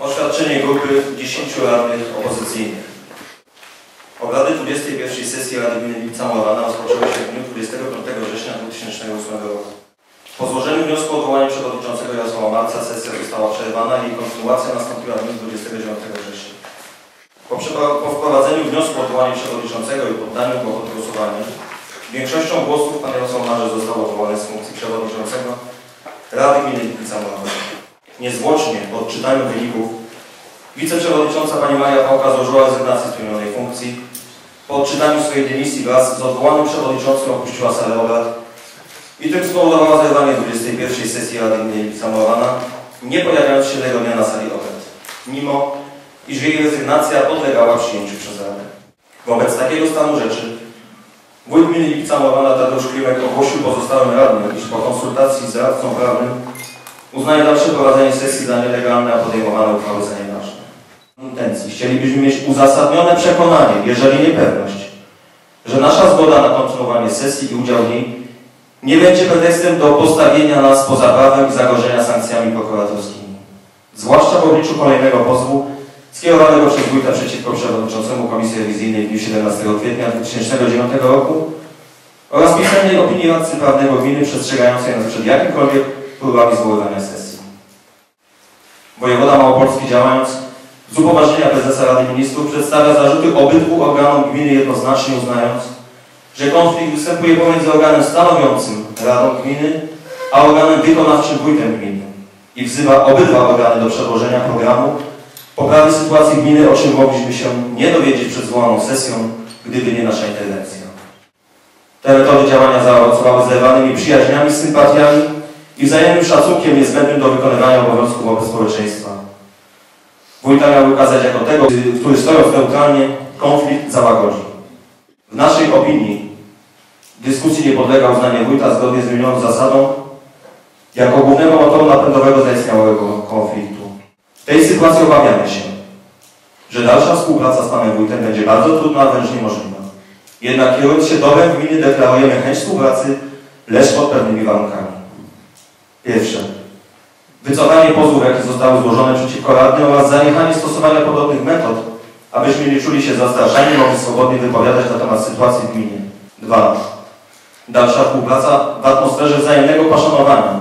Oświadczenie grupy 10 radnych opozycyjnych. Obrady 21 sesji Rady Gminy Lipica Morawana rozpoczęły się w dniu 25 września 2008 roku. Po złożeniu wniosku o odwołanie przewodniczącego Jarosława Marca sesja została przerwana i kontynuacja nastąpiła w dniu 29 września. Po, po wprowadzeniu wniosku o odwołanie przewodniczącego i poddaniu go pod głosowanie, większością głosów pan Jarosław Marzec został odwołany z funkcji przewodniczącego Rady Gminy Lipica Morawana. Niezwłocznie po odczytaniu wyników wiceprzewodnicząca pani Maria Pałka złożyła rezygnację z pełnionej funkcji. Po odczytaniu swojej dymisji wraz z odwołanym przewodniczącym opuściła salę obrad i tym spowodowała zerwanie 21 sesji Rady Gminy Lipica Morawana, nie pojawiając się tego dnia na sali obrad, mimo iż jej rezygnacja podlegała przyjęciu przez Radę. Wobec takiego stanu rzeczy wójt gminy Lipica Morawana Tadeusz Klimek ogłosił pozostałym radnym, iż po konsultacji z radcą prawnym uznaje dalsze prowadzenie sesji za nielegalne, a podejmowane uchwały za nieważne. Intencji chcielibyśmy mieć uzasadnione przekonanie, jeżeli nie pewność, że nasza zgoda na kontynuowanie sesji i udział w niej nie będzie pretekstem do postawienia nas poza prawem i zagrożenia sankcjami prokuratorskimi. Zwłaszcza w obliczu kolejnego pozwu skierowanego przez wójta przeciwko przewodniczącemu Komisji Rewizyjnej w dniu 17 kwietnia 2009 roku oraz pisemnej opinii radcy prawnego gminy przestrzegającej nas przed jakimkolwiek próbami zwoływania sesji. Wojewoda Małopolski działając z upoważnienia prezesa Rady Ministrów przedstawia zarzuty obydwu organom gminy jednoznacznie uznając, że konflikt występuje pomiędzy organem stanowiącym Radą Gminy, a organem wykonawczym wójtem gminy i wzywa obydwa organy do przedłożenia programu poprawy sytuacji gminy, o czym mogliśmy się nie dowiedzieć przed zwołaną sesją, gdyby nie nasza interwencja. Te metody działania zaowocowały zerwanymi przyjaźniami, sympatiami i wzajemnym szacunkiem niezbędnym do wykonywania obowiązków wobec społeczeństwa. Wójta miał wykazać jako tego, który stojąc neutralnie, konflikt załagodzi. W naszej opinii dyskusji nie podlega uznanie wójta zgodnie z wymienioną zasadą jako głównego motoru napędowego zaistniałego konfliktu. W tej sytuacji obawiamy się, że dalsza współpraca z panem wójtem będzie bardzo trudna, a wręcz niemożliwa. Jednak kierując się dobrem gminy deklarujemy chęć współpracy, lecz pod pewnymi warunkami. Pierwsze. Wycofanie pozwów, jakie zostały złożone przeciwko radnym oraz zaniechanie stosowania podobnych metod, abyśmy nie czuli się zastraszani, mogli swobodnie wypowiadać na temat sytuacji w gminie. Dwa. Dalsza współpraca w atmosferze wzajemnego poszanowania.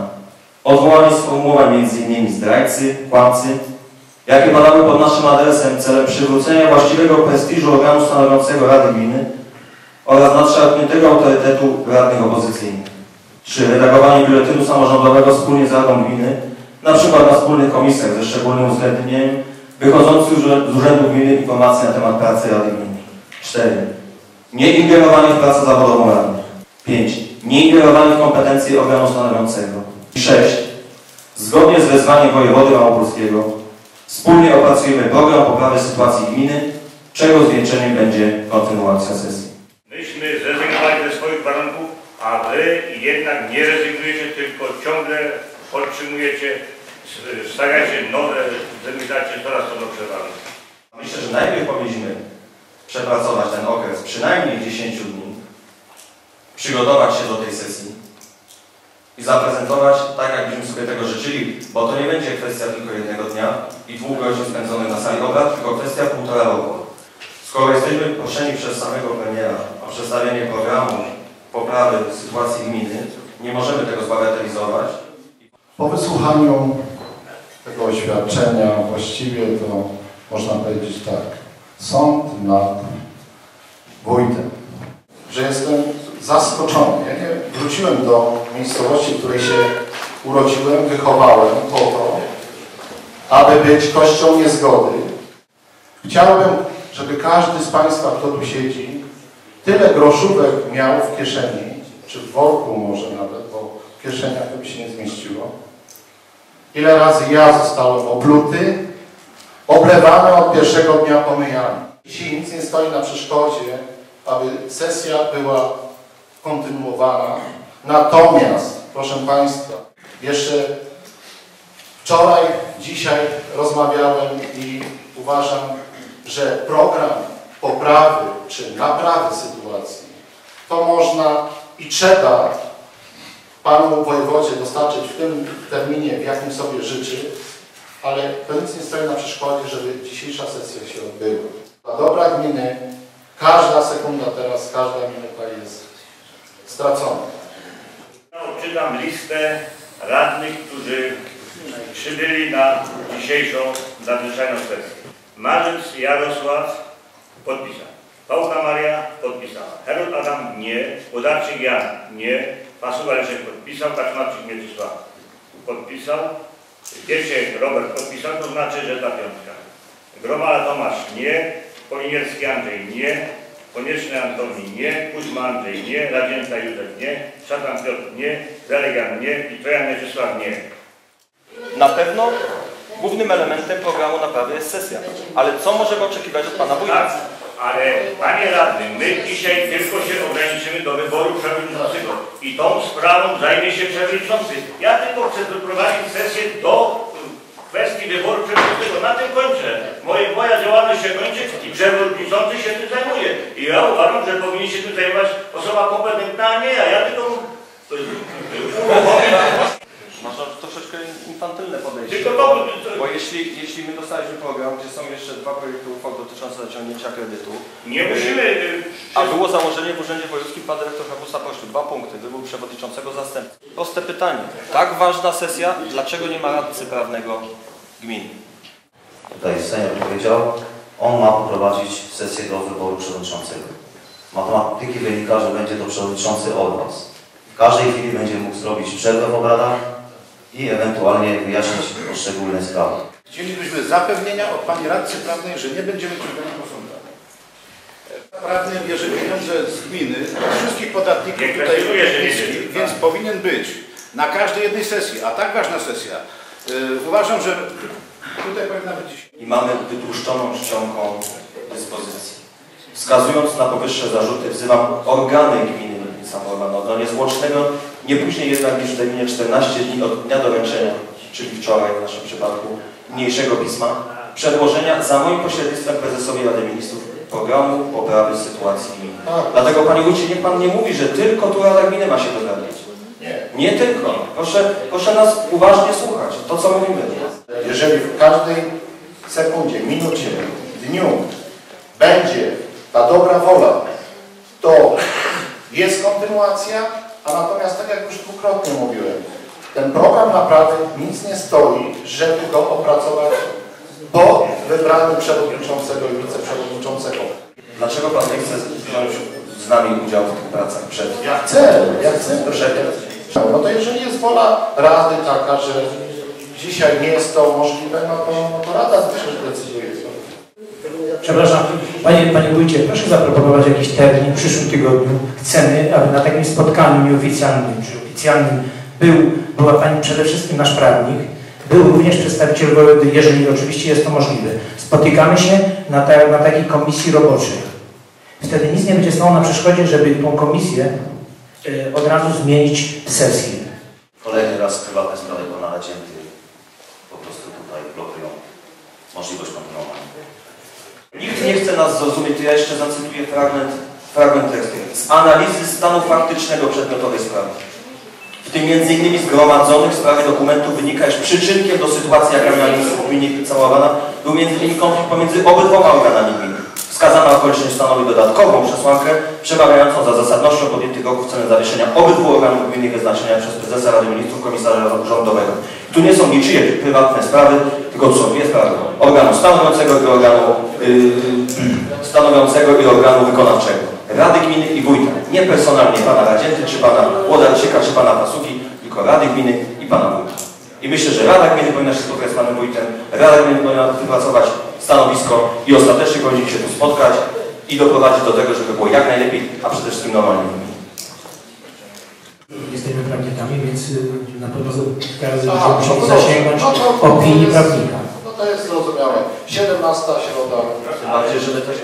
Odwołanie sformułowań m.in. zdrajcy, kłamcy, jakie padały pod naszym adresem celem przywrócenia właściwego prestiżu organu stanowiącego Rady Gminy oraz nadszarpniętego autorytetu radnych opozycyjnych. 3. Redagowanie biuletynu samorządowego wspólnie z Radą Gminy, na przykład na wspólnych komisjach ze szczególnym uwzględnieniem wychodzących z urzędu gminy informacji na temat pracy Rady Gminy. 4. Nie ingerowanie w pracę zawodową radnych. 5. Nie ingerowanie w kompetencje organu stanowiącego. 6. Zgodnie z wezwaniem wojewody małopolskiego wspólnie opracujemy program poprawy sytuacji gminy, czego zwieńczeniem będzie kontynuacja sesji. Myśmy ze a wy jednak nie rezygnujecie, tylko ciągle podtrzymujecie, stawiacie nowe, zamykacie coraz to nowsze warunki. Myślę, że najpierw powinniśmy przepracować ten okres przynajmniej 10 dni, przygotować się do tej sesji i zaprezentować tak, jakbyśmy sobie tego życzyli, bo to nie będzie kwestia tylko jednego dnia i dwóch godzin spędzonych na sali obrad, tylko kwestia półtora roku. Skoro jesteśmy proszeni przez samego premiera o przedstawienie programu poprawy sytuacji gminy, nie możemy tego zbagatelizować. Po wysłuchaniu tego oświadczenia właściwie to można powiedzieć tak. Sąd nad wójtem. Że jestem zaskoczony. Ja nie wróciłem do miejscowości, w której się urodziłem, wychowałem po to, aby być kością niezgody. Chciałbym, żeby każdy z Państwa, kto tu siedzi, tyle groszówek miał w kieszeni, czy w worku może nawet, bo w kieszeniach to by się nie zmieściło. Ile razy ja zostałem obluty, oblewany od pierwszego dnia pomijania. Dzisiaj nic nie stoi na przeszkodzie, aby sesja była kontynuowana. Natomiast, proszę Państwa, jeszcze wczoraj, dzisiaj rozmawiałem i uważam, że program poprawy czy naprawy sytuacji to można i trzeba Panu wojewodzie dostarczyć w tym terminie, w jakim sobie życzy, ale to nic nie stoi na przeszkodzie, żeby dzisiejsza sesja się odbyła. Dla dobra gminy każda sekunda teraz, każda minuta jest stracona. Odczytam listę radnych, którzy przybyli na dzisiejszą nadzwyczajną sesję. Marzec Jarosław podpisał. Pałka Maria podpisała. Herod Adam nie. Podarczyk Jan nie. Pasuwa Leszek podpisał. Kaczmarczyk Mieczysław podpisał. Piesiek Robert podpisał, to znaczy, że ta piątka. Gromala Tomasz nie. Polinierski Andrzej nie. Konieczny Antoni nie. Kuźma Andrzej nie. Radzięta Józef nie. Szatan Piotr nie. Delegan nie. I Trojan Mieczysław nie. Na pewno głównym elementem programu naprawy jest sesja. Ale co możemy oczekiwać od pana wójta? Tak, ale panie radny, my dzisiaj tylko się ograniczymy do wyboru przewodniczącego i tą sprawą zajmie się przewodniczący. Ja tylko chcę doprowadzić sesję do y, kwestii wyboru przewodniczącego. Na tym kończę. Moje, moja działalność się kończy i przewodniczący się tym zajmuje. I ja uważam, że powinien się tym zajmować osoba kompetentna, a nie ja. Ja tylko y, y. Troszeczkę infantylne podejście. Tylko to, Bo jeśli, jeśli my dostaliśmy program, gdzie są jeszcze dwa projekty uchwał dotyczące zaciągnięcia kredytu, nie musimy... y, a było założenie w Urzędzie Wojewódzkim pan dyrektor Habusa poślu dwa punkty, wybór przewodniczącego zastępcy. Proste pytanie. Tak ważna sesja, dlaczego nie ma radcy prawnego gminy? tutaj senior powiedział, on ma poprowadzić sesję do wyboru przewodniczącego. Matematyki wynika, że będzie to przewodniczący od Was. W każdej chwili będzie mógł zrobić przerwę w obradach i ewentualnie wyjaśnić poszczególne sprawy. Chcielibyśmy zapewnienia od Pani Radcy Prawnej, że nie będziemy ciągnęli po sądach. Prawny bierze pieniądze z gminy, od wszystkich podatników Nie tutaj bierze, więc powinien być na każdej jednej sesji, a tak ważna sesja. Yy, uważam, że tutaj powinna być I mamy wydłużczoną czcionką dyspozycji. Wskazując na powyższe zarzuty, wzywam organy gminy Samorządowe do niezwłocznego, nie później jednak niż w terminie 14 dni od dnia doręczenia, czyli wczoraj w naszym przypadku, niniejszego pisma, przedłożenia za moim pośrednictwem prezesowi Rady Ministrów programu poprawy sytuacji gminy. Dlatego Panie Wójcie, niech Pan nie mówi, że tylko tu Rada Gminy ma się dogadać. Nie. Nie tylko. Proszę, proszę nas uważnie słuchać, to co mówimy. Jeżeli w każdej sekundzie, minucie, dniu będzie ta dobra wola, to jest kontynuacja, a natomiast tak jak już dwukrotnie mówiłem, ten program naprawdę nic nie stoi, żeby go opracować po wybraniu przewodniczącego i wiceprzewodniczącego. Dlaczego Pan nie chce wziąć z nami udziału w tych pracach przed? Ja chcę, ja chcę. Proszę. No to jeżeli jest wola Rady taka, że dzisiaj nie jest to możliwe, no to, no to Rada przecież decyduje. Przepraszam, panie, panie wójcie, proszę zaproponować jakiś termin w przyszłym tygodniu. Chcemy, aby na takim spotkaniu nieoficjalnym czy oficjalnym był, była pani przede wszystkim nasz prawnik, był również przedstawiciel wojewody, jeżeli oczywiście jest to możliwe. Spotykamy się na, ta, na takiej komisji roboczej. Wtedy nic nie będzie stało na przeszkodzie, żeby tą komisję e, od razu zmienić w sesję. Kolejny raz prywatne sprawy pana Radzięty po prostu tutaj blokują możliwość nie chce nas zrozumieć, to ja jeszcze zacytuję fragment, fragment tekstu. Z analizy stanu faktycznego przedmiotowej sprawy. W tym innymi zgromadzonych w sprawie dokumentów wynika, iż przyczynkiem do sytuacji, jaka miała miejsce w gminie był innymi konflikt pomiędzy obydwoma organami gminy. Wskazana okoliczność stanowi dodatkową przesłankę przemawiającą za zasadnością podjętych kroków celu zawieszenia obydwu organów gminy wyznaczenia przez prezesa Rady Ministrów komisarza rządowego. Tu nie są niczyje prywatne sprawy, tylko tu są dwie sprawy. Organu stanowiącego i organu yy, stanowiącego i organu wykonawczego. Rady Gminy i Wójta. Nie personalnie Pana Radzięty, czy Pana Łodarczyka, czy Pana Pasuki, tylko Rady Gminy i Pana Wójta. I myślę, że Rada Gminy powinna się spotkać z Panem Wójtem, Rada Gminy powinna wypracować stanowisko i ostatecznie powinniśmy się tu spotkać i doprowadzić do tego, żeby było jak najlepiej, a przede wszystkim normalnie. Jesteśmy prawnikami, więc y, na pewno będziemy no musieli to zasięgnąć. No to- opinii prawnika. No to jest zrozumiałe. 17 środa. Tym bardziej, żeby też